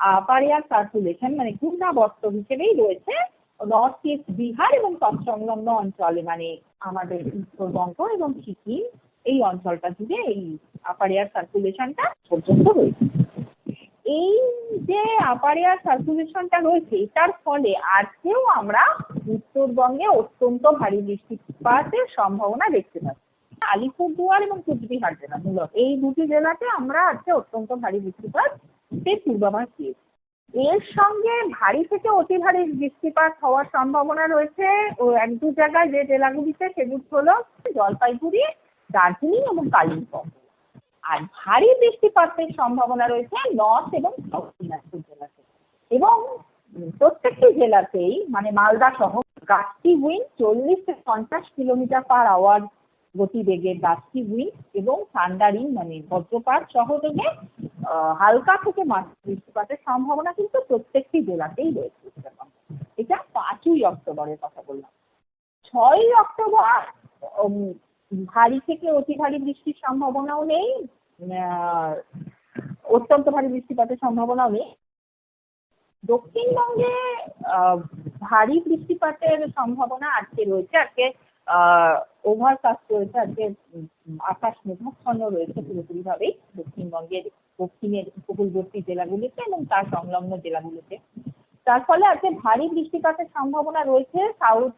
আপারিয়ার circulation মানে ঘূর্ণাবর্ত হিসেবেই রয়েছে নর্থ ইস্ট বিহার এবং তৎসংলগ্ন অঞ্চলে মানে আমাদের উত্তরবঙ্গ এবং সিকিম, এই অঞ্চলটা জুড়ে এই আপারিয়ার সার্কুলেশনটা পর্যন্ত রয়েছে। এই যে আপারিয়ার সার্কুলেশনটা রয়েছে, এটার ফলে আজকেও আমরা উত্তরবঙ্গে অত্যন্ত ভারী বৃষ্টিপাতের সম্ভাবনা দেখতে পাচ্ছি। আলিপুরদুয়ার এবং কুচবিহার জেলা মূলত, এই দুটি জেলাতে আমরা আজকে অত্যন্ত ভারী বৃষ্টিপাত পূর্বাভাস দিয়েছি। এর সঙ্গে ভারী থেকে অতি ভারী বৃষ্টিপাত হওয়ার সম্ভাবনা রয়েছে এক দু জায়গায় যে জেলাগুলিতে সেগুলি হলো জলপাইগুড়ি, দার্জিলিং এবং কালিম্পং। আর ভারী বৃষ্টিপাতের সম্ভাবনা রয়েছে নর্থ এবং সাউথ দিনাজপুর জেলাতে। এবং প্রত্যেকটি জেলাতেই মানে মালদা সহ গাছটি উইন্ড চল্লিশ থেকে পঞ্চাশ কিলোমিটার পার আওয়ার গতিবেগের গাছটি উইন্ড এবং থান্ডারিং মানে বজ্রপাত সহযোগে হালকা থেকে মাঝারি বৃষ্টিপাতের সম্ভাবনা কিন্তু প্রত্যেকটি জেলাতেই রয়েছে এটা পাঁচই অক্টোবরের কথা বললাম। ছয়ই অক্টোবর ভারী থেকে অতি ভারী বৃষ্টির সম্ভাবনাও নেই অত্যন্ত ভারী বৃষ্টিপাতের সম্ভাবনাও নেই। দক্ষিণবঙ্গে ভারী বৃষ্টিপাতের সম্ভাবনা আজকে রয়েছে, আজকে ওভারকাস্ট রয়েছে, আজকে আকাশ মেঘাচ্ছন্ন রয়েছে পুরোপুরিভাবেই দক্ষিণবঙ্গের দক্ষিণের উপকূলবর্তী জেলাগুলিতে এবং তার সংলগ্ন জেলাগুলিতে। তার ফলে আজকে ভারী বৃষ্টিপাতের সম্ভাবনা রয়েছে সাউথ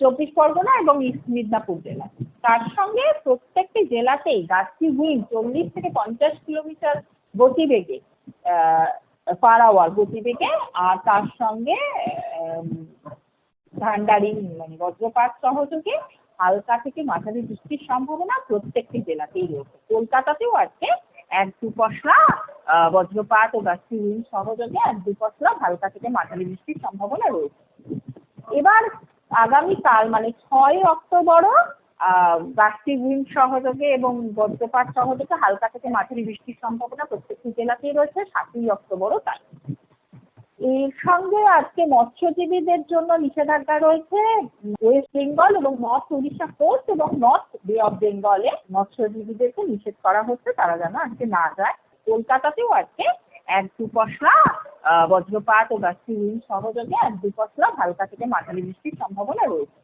চব্বিশ পরগনা এবং ইস্ট মিদনাপুর জেলা। তার সঙ্গে প্রত্যেকটি জেলাতেই গাছটি উইন্ড চল্লিশ থেকে পঞ্চাশ কিলোমিটার গতিবেগে পার আওয়ার গতিবেগে আর তার সঙ্গে ঠান্ডারিং মানে বজ্রপাত সহযোগে হালকা থেকে মাঝারি বৃষ্টির সম্ভাবনা প্রত্যেকটি জেলাতেই রয়েছে। কলকাতাতেও আজকে এক দু পশলা বজ্রপাত ও গাছটি উইন্ড সহযোগে এক দু পশলা হালকা থেকে মাঝারি বৃষ্টির সম্ভাবনা রয়েছে। এবার আগামীকাল মানে ছয় অক্টোবরও গাছটি উইন্ড সহযোগে এবং বজ্রপাত সহযোগে হালকা থেকে মাঝারি বৃষ্টির সম্ভাবনা প্রত্যেকটি জেলাতেই রয়েছে, সাতই অক্টোবরও তাই। এর সঙ্গে আজকে মৎস্যজীবীদের জন্য নিষেধাজ্ঞা রয়েছে, ওয়েস্ট বেঙ্গল এবং নর্থ উড়িষ্যা কোস্ট এবং নর্থ বে অফ বেঙ্গলে মৎস্যজীবীদেরকে নিষেধ করা হচ্ছে, তারা যেন আজকে না যায়। কলকাতাতেও আজকে এক দু পশলা বজ্রপাত ও গাছটি সহযোগে এক দু পশলা হালকা থেকে মাঝারি বৃষ্টির সম্ভাবনা রয়েছে।